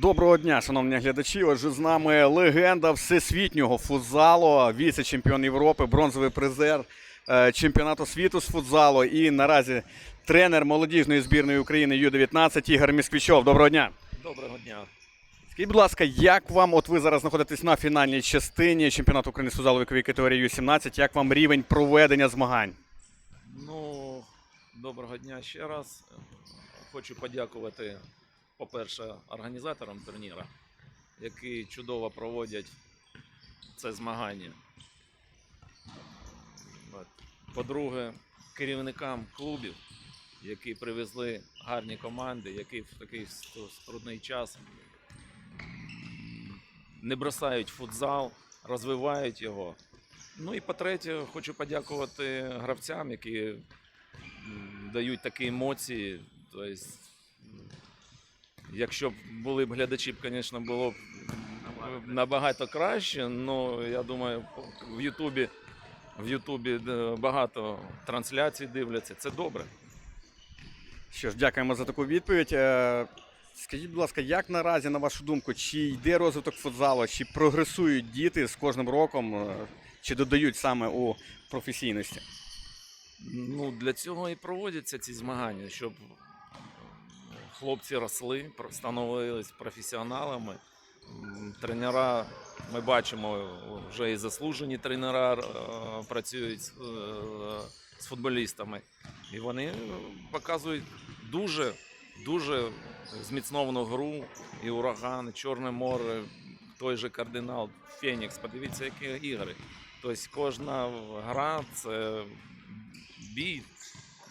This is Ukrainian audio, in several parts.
Доброго дня, шановні глядачі. Отже, з нами легенда всесвітнього футзалу, віце-чемпіон Європи, бронзовий призер е, чемпіонату світу з футзалу і наразі тренер молодіжної збірної України Ю-19 Ігор Місквічов. Доброго дня. Доброго дня. Скажіть, будь ласка, як вам, от ви зараз знаходитесь на фінальній частині чемпіонату України з футзалу вікової категорії Ю-17, як вам рівень проведення змагань? Ну, доброго дня ще раз. Хочу подякувати, по-перше, організаторам турніру, які чудово проводять це змагання. По-друге, керівникам клубів, які привезли гарні команди, які в такий трудний час не бросають футзал, розвивають його. Ну і по-третє, хочу подякувати гравцям, які дають такі емоції. Тобто, якщо б були б глядачі, б, звісно, було б набагато краще. але я думаю, в Ютубі, в Ютубі е, багато трансляцій дивляться. Це добре. Що ж, дякуємо за таку відповідь. Е, Скажіть, будь ласка, як наразі, на вашу думку, чи йде розвиток футзалу, чи прогресують діти з кожним роком, е, чи додають саме у професійності? Ну, для цього і проводяться ці змагання, щоб хлопці росли, становились професіоналами. Тренера, ми бачимо, вже і заслужені тренера е, працюють з, е, футболістами. І вони показують дуже, дуже зміцновану гру. І ураган, і Чорне море, той же кардинал, Фенікс. Подивіться, які ігри. Тобто кожна гра це бій.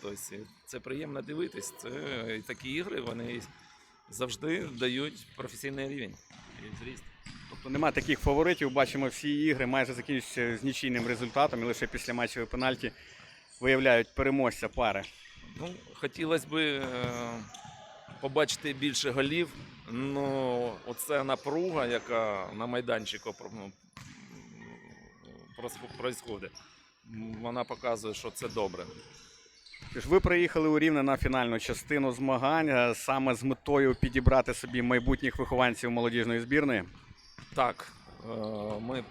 Тобто це приємно дивитись. Це і такі ігри вони завжди дають професійний рівень зріст. Тобто немає таких фаворитів. Бачимо, всі ігри майже закінчуються з нічийним результатом, і лише після матчевої пенальті виявляють переможця пари. Ну, хотілося б е, побачити більше голів. Ну, оця напруга, яка на майданчику про- ну, вона показує, що це добре. Ви приїхали у Рівне на фінальну частину змагань е, саме з метою підібрати собі майбутніх вихованців молодіжної збірної. Так, е, ми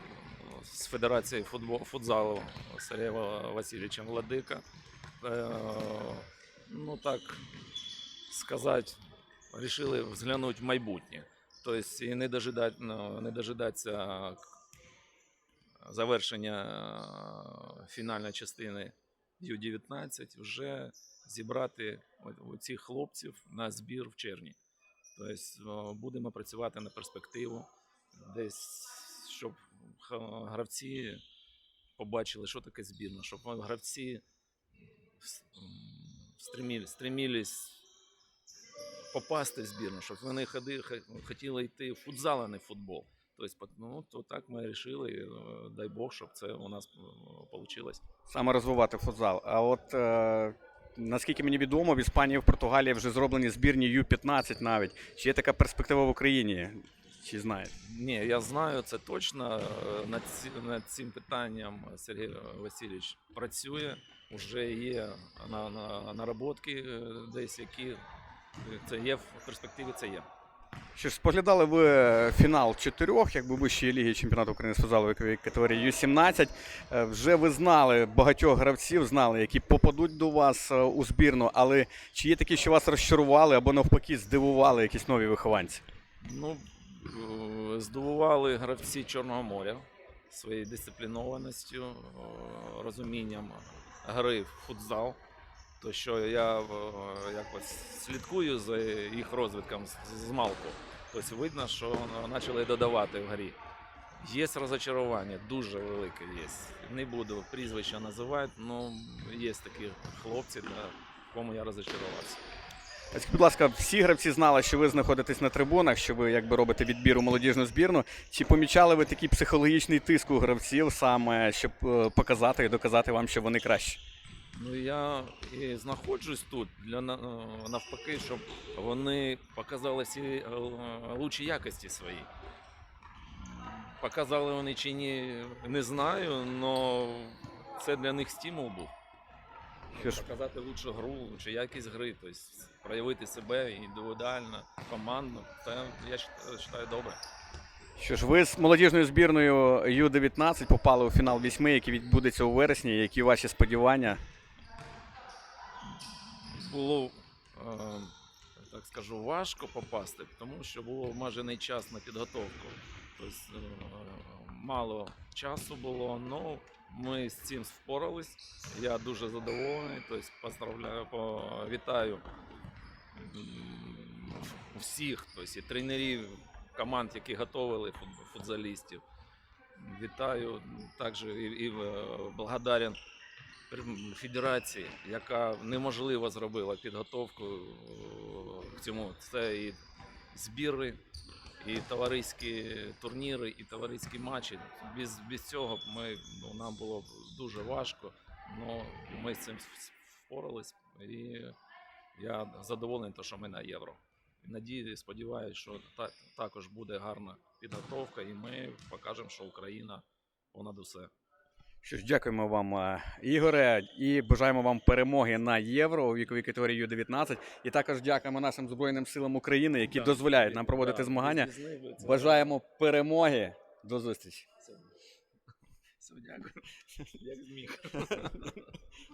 з Федерації футбол, футзалу Сергія Васильовича Владика. е, Ну так сказати, вирішили взглянути в майбутнє. Тобто і не, дожидать, ну, не дожидатися завершення фінальної частини Ю-19, вже зібрати от- цих хлопців на збір в червні. Тобто будемо працювати на перспективу десь, щоб гравці побачили, що таке збірна, щоб гравці с- м, стремілись, стремілись попасти в збірну, щоб вони ходи, х- хотіли йти в футзал, а не в футбол. Тобто, ну, то так ми вирішили, е, дай Бог, щоб це у нас вийшло. Саме розвивати футзал. А от е, наскільки мені відомо, в Іспанії, в Португалії вже зроблені збірні Ю-15 навіть. Чи є така перспектива в Україні? Чи знаєте? Ні, я знаю це точно. Е, Над, ці, над цим питанням Сергій Васильович працює. Уже є на, на, наработки е, десь, які це є в перспективі. Це є. Що ж, споглядали ви фінал чотирьох, якби вищої ліги чемпіонату України з футзалу категорії Ю-17. Е, Вже ви знали багатьох гравців, знали, які попадуть до вас е, у збірну, але чи є такі, що вас розчарували або навпаки здивували якісь нові вихованці? Ну, е, здивували гравці Чорного моря своєю дисциплінованістю, розумінням гри в футзал. То що я е, якось слідкую за їх розвитком з- малку. Тобто видно, що почали додавати в грі. Є розочарування, дуже велике є. Не буду прізвища називати, але є такі хлопці, на кому я розочарувався. Будь ласка, всі гравці знали, що ви знаходитесь на трибунах, що ви якби робите відбір у молодіжну збірну. Чи помічали ви такий психологічний тиск у гравців саме, щоб е, показати і доказати вам, що вони кращі? Ну я і знаходжусь тут для е, навпаки, щоб вони показали всі е, лучші якості свої. Показали вони чи ні, не знаю, але це для них стимул був. Показати лучшу гру, лучшу якість гри, тобто проявити себе індивідуально, командно. Це я вважаю добре. що ж, ви з молодіжною збірною Ю-19 попали у фінал вісьми, який відбудеться у вересні. Які ваші сподівання? Було, е, так скажу, важко попасти, тому що було обмежений час на підготовку. Тобто е, мало часу було, але ми з цим впорались. Я дуже задоволений. Тобто, поздравляю, вітаю всіх, тобто і тренерів команд, які готували фут- футзалістів. Вітаю також і, е, благодарен федерації, яка неможливо зробила підготовку е, к цьому. Це і збіри, і товариські турніри, і товариські матчі. Без, без цього ми, ну, нам було б дуже важко, але ми з цим впорались. І я задоволений, що ми на євро. Надію, сподіваюся, що та, також буде гарна підготовка, і ми покажемо, що Україна понад усе. Що ж, дякуємо вам, е, Ігоре, і бажаємо вам перемоги на євро у віковій категорії Ю-19. І також дякуємо нашим Збройним силам України, які Да, дозволяють і- нам проводити да, змагання. Бажаємо перемоги. До зустрічі. Все, Все, дякую. Як зміг.